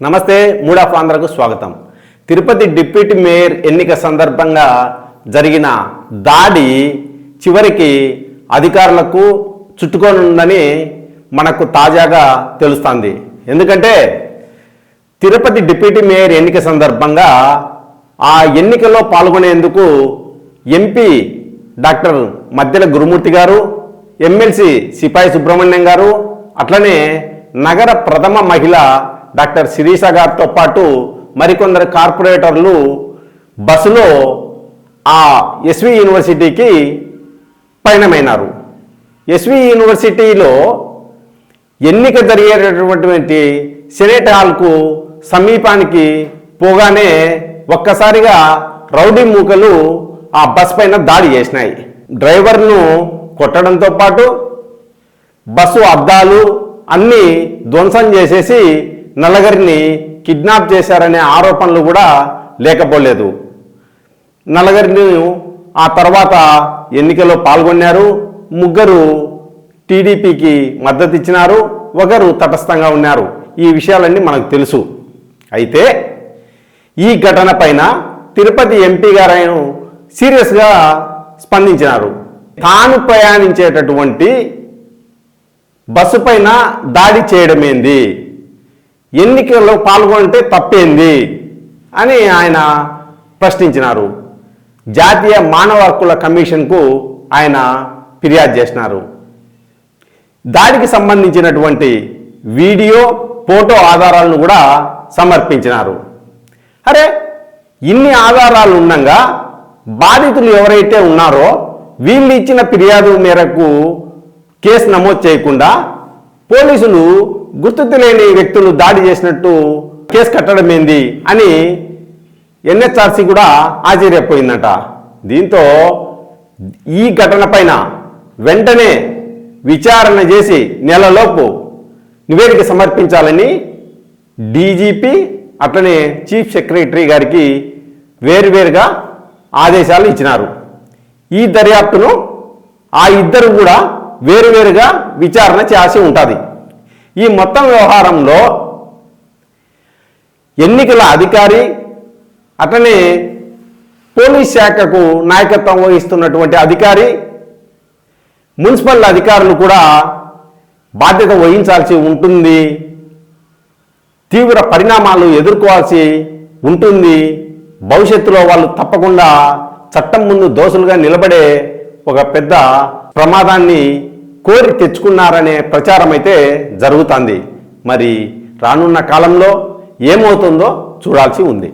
నమస్తే mood of ఆంధ్రకు స్వాగతం. Tirupati deputy mayor ఎన్నిక సందర్భంగా జరిగిన దాడి చివరికి అధికారులకు చుట్టుకొని ఉందని మనకు తాజాగా తెలుస్తుంది. ఎందుకంటే తిరుపతి డిప్యూటీ మేయర్ ఎన్నిక సందర్భంగా ఆ ఎన్నికలో పాల్గొనేందుకు ఎంపీ డాక్టర్ మద్దెల గురుమూర్తి గారు ఎమ్మెల్సీ సిపాయి సుబ్రహ్మణ్యం గారు అట్లనే నగర ప్రథమ మహిళ డాక్టర్ శిరీష గారితో పాటు మరికొందరు కార్పొరేటర్లు బస్సులో ఆ ఎస్వి యూనివర్సిటీకి పయనమైనారు. ఎస్వి యూనివర్సిటీలో ఎన్నిక జరిగేటటువంటి సెనేట్ హాల్కు సమీపానికి పోగానే ఒక్కసారిగా రౌడీ మూకలు ఆ బస్ పైన దాడి చేసినాయి. డ్రైవర్ను కొట్టడంతో పాటు బస్సు అద్దాలు అన్నీ ధ్వంసం చేసేసి నల్లగరిని కిడ్నాప్ చేశారనే ఆరోపణలు కూడా లేకపోలేదు. నల్లగరిని ఆ తర్వాత ఎన్నికల్లో పాల్గొన్నారు. ముగ్గురు టీడీపీకి మద్దతు ఇచ్చినారు ఒకరు తటస్థంగా ఉన్నారు. ఈ విషయాలన్నీ మనకు తెలుసు. అయితే ఈ ఘటన పైన తిరుపతి ఎంపీ గారు సీరియస్గా స్పందించినారు. తాను ప్రయాణించేటటువంటి బస్సు పైన దాడి చేయడమేంది? ఎన్నికల్లో పాల్గొంటే తప్పేంది అని ఆయన ప్రశ్నించినారు. జాతీయ మానవ హక్కుల కమిషన్కు ఆయన ఫిర్యాదు చేసినారు. దాడికి సంబంధించినటువంటి వీడియో ఫోటో ఆధారాలను కూడా సమర్పించినారు. అరే ఇన్ని ఆధారాలు ఉండగా బాధితులు ఎవరైతే ఉన్నారో వీళ్ళు ఇచ్చిన ఫిర్యాదు మేరకు కేసు నమోదు చేయకుండా పోలీసులు గుర్తు తెలియని వ్యక్తులు దాడి చేసినట్టు కేసు కట్టడం ఏంది అని ఎన్హెచ్ఆర్సీ కూడా ఆశ్చర్యపోయిందట. దీంతో ఈ ఘటన పైన వెంటనే విచారణ చేసి నెలలోపు నివేదిక సమర్పించాలని డీజీపీ అట్లనే చీఫ్ సెక్రటరీ గారికి వేరువేరుగా ఆదేశాలు ఇచ్చినారు. ఈ దర్యాప్తును ఆ ఇద్దరు కూడా వేరువేరుగా విచారణ చేసి ఉంటుంది. ఈ మొత్తం వ్యవహారంలో ఎన్నికల అధికారి అట్లనే పోలీస్ శాఖకు నాయకత్వం వహిస్తున్నటువంటి అధికారి మున్సిపల్ అధికారులు కూడా బాధ్యత వహించాల్సి ఉంటుంది. తీవ్ర పరిణామాలు ఎదుర్కోవాల్సి ఉంటుంది. భవిష్యత్తులో వాళ్ళు తప్పకుండా చట్టం ముందు దోషులుగా నిలబడే ఒక పెద్ద ప్రమాదాన్ని కోరి తెచ్చుకున్నారనే ప్రచారం అయితే జరుగుతుంది. మరి రానున్న కాలంలో ఏమవుతుందో చూడాల్సి ఉంది.